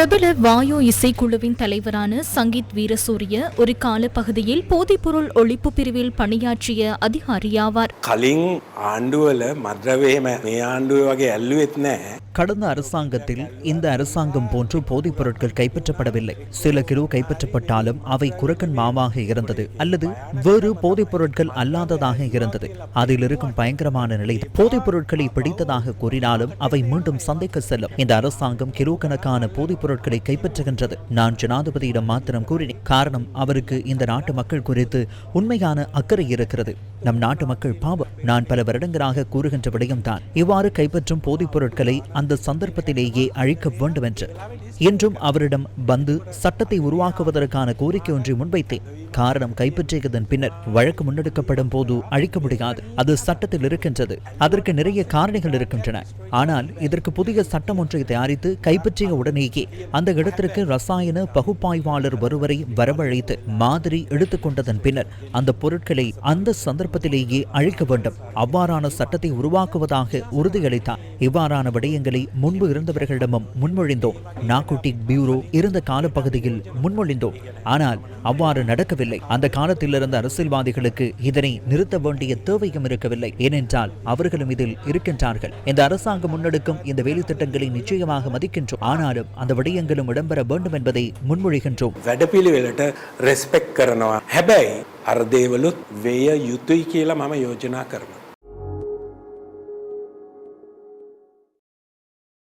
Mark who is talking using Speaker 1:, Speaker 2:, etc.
Speaker 1: பிரபல வாயு இசைக்குழுவின் தலைவரான சங்கீத் வீரசூரிய ஒரு காலப்பகுதியில் போதைப்பொருள் ஒழிப்பு பிரிவில் பணியாற்றிய அதிகாரியாவார்
Speaker 2: කලින් ආණ්ඩුවල මද්‍රවේම මේ ආණ්ඩුව වගේ ඇල්ලුවෙත් නෑ.
Speaker 3: கடந்த அரசாங்கத்தில் இந்த அரசாங்கம் போன்று போதைப் பொருட்கள் கைப்பற்றப்படவில்லை சில கிலோ கைப்பற்றப்பட்டாலும் அவை குரக்கன் மாவாக இருந்தது அல்லது வேறு போதைப் பொருட்கள் அல்லாததாக இருந்தது அதில் இருக்கும் பயங்கரமான நிலை போதைப் பொருட்களை பிடித்ததாக கூறினாலும் அவை மீண்டும் சந்தைக்கு செல்லும் இந்த அரசாங்கம் கிலோ கணக்கான போதைப் பொருட்களை கைப்பற்றுகின்றது. நான் ஜனாதிபதியிடம் மாத்திரம் கூறினேன். காரணம் அவருக்கு இந்த நாட்டு மக்கள் குறித்து உண்மையான அக்கறை இருக்கிறது. நம் நாட்டு மக்கள் பாவம். நான் பல வருடங்களாக கூறுகின்ற விடயம்தான் இவ்வாறு கைப்பற்றும் போதைப் பொருட்களை அந்த சந்தர்ப்பத்திலேயே அழிக்க வேண்டும் என்று இன்றும் அவரிடம் வந்து சட்டத்தை உருவாக்குவதற்கான கோரிக்கை ஒன்றை முன்வைத்தேன். காரணம் கைப்பற்றியதன் பின்னர் வழக்கு முன்னெடுக்கப்படும் போது அழிக்க முடியாது. அது சட்டத்தில் இருக்கின்றது. அதற்கு நிறைய காரணிகள் இருக்கின்றன. ஆனால் இதற்கு புதிய சட்டம் ஒன்றை தயாரித்து கைப்பற்றிய உடனேயே அந்த இடத்திற்கு ரசாயன பகுப்பாய்வாளர் ஒருவரை வரவழைத்து மாதிரி எடுத்துக்கொண்டதன் பின்னர் அந்த பொருட்களை அந்த சந்தர்ப்ப சந்தர்ப்பத்திலேயே அழிக்க வேண்டும் அவ்வாறான சட்டத்தை உருவாக்குவதாக உறுதியளித்தார் இவ்வாறான விடயங்களை முன்பு இருந்தவர்களிடமும் முன்மொழிந்தோம் நார்கோட்டிக் பியூரோ இருந்த காலப்பகுதியில் முன்மொழிந்தோம் ஆனால் அவ்வாறு நடக்கவில்லை அந்த காலத்தில் இருந்த அரசியல்வாதிகளுக்கு இதனை நிறுத்த வேண்டிய தேவையும் இருக்கவில்லை ஏனென்றால் அவர்களும் இதில் இருக்கின்றார்கள் இந்த அரசாங்கம் முன்னெடுக்கும் இந்த வேலை திட்டங்களை நிச்சயமாக மதிக்கின்றோம் ஆனாலும் அந்த விடயங்களும் இடம்பெற வேண்டும் என்பதை முன்மொழிகின்றோம்
Speaker 2: වැඩපිළිවෙලට රෙස්පෙක් කරනවා. හැබැයි අර්දේවලුත් වේය යුතුයි කියලා මම යෝජනා කරනවා.